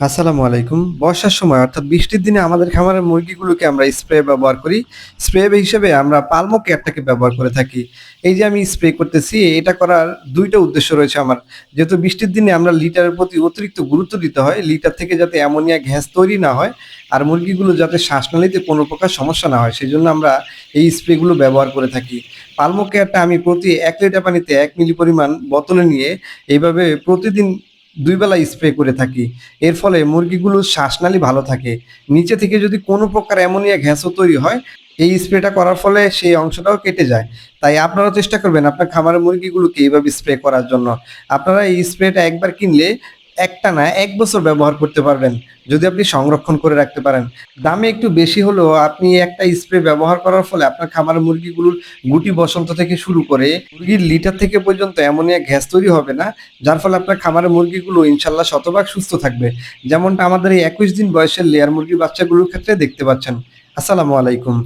আসসালামু আলাইকুম। বর্ষার সময়, অর্থাৎ বৃষ্টির দিনে আমাদের খামারের মুরগিগুলোকে আমরা স্প্রে ব্যবহার করি। স্প্রে হিসেবে আমরা পালমো কেয়ারটাকে ব্যবহার করে থাকি। এই যে আমি স্প্রে করতেছি, এটা করার দুইটা উদ্দেশ্য রয়েছে আমার। যেহেতু বৃষ্টির দিনে আমরা লিটারের প্রতি অতিরিক্ত গুরুত্ব দিতে হয়, লিটার থেকে যাতে অ্যামোনিয়া গ্যাস তৈরি না হয়, আর মুরগিগুলো যাতে শ্বাসনালীতে কোনো প্রকার সমস্যা না হয় সেই জন্য আমরা এই স্প্রেগুলো ব্যবহার করে থাকি। পালমো কেয়ারটা আমি প্রতি এক লিটার পানিতে এক মিলি পরিমাণ বোতলে নিয়ে এইভাবে প্রতিদিন দুই বেলা স্প্রে করে থাকি। এর ফলে মুরগিগুলোর শ্বাসনালী ভালো থাকে। নিচে থেকে যদি কোনো প্রকার অ্যামোনিয়া ঘ্যাসও তৈরি হয়, এই স্প্রেটা করার ফলে সেই অংশটাও কেটে যায়। তাই আপনারা চেষ্টা করবেন আপনার খামারের মুরগিগুলোকে এইভাবে স্প্রে করার জন্য। আপনারা এই স্প্রেটা একবার কিনলে একটা না, এক বছর ব্যবহার করতে পারবেন, যদি আপনি সংরক্ষণ করে রাখতে পারেন। দামে একটু বেশি হলেও আপনি একটা স্প্রে ব্যবহার করার ফলে আপনার খামারের মুরগিগুলোর গুটি বসন্ত থেকে শুরু করে মুরগির লিটার থেকে পর্যন্ত এমনই এক গ্যাস তৈরি হবে না, যার ফলে আপনার খামারের মুরগিগুলো ইনশাল্লাহ শতভাগ সুস্থ থাকবে। যেমনটা আমাদের এই একুশ দিন বয়সের লেয়ার মুরগির বাচ্চাগুলোর ক্ষেত্রে দেখতে পাচ্ছেন। আসসালামু আলাইকুম।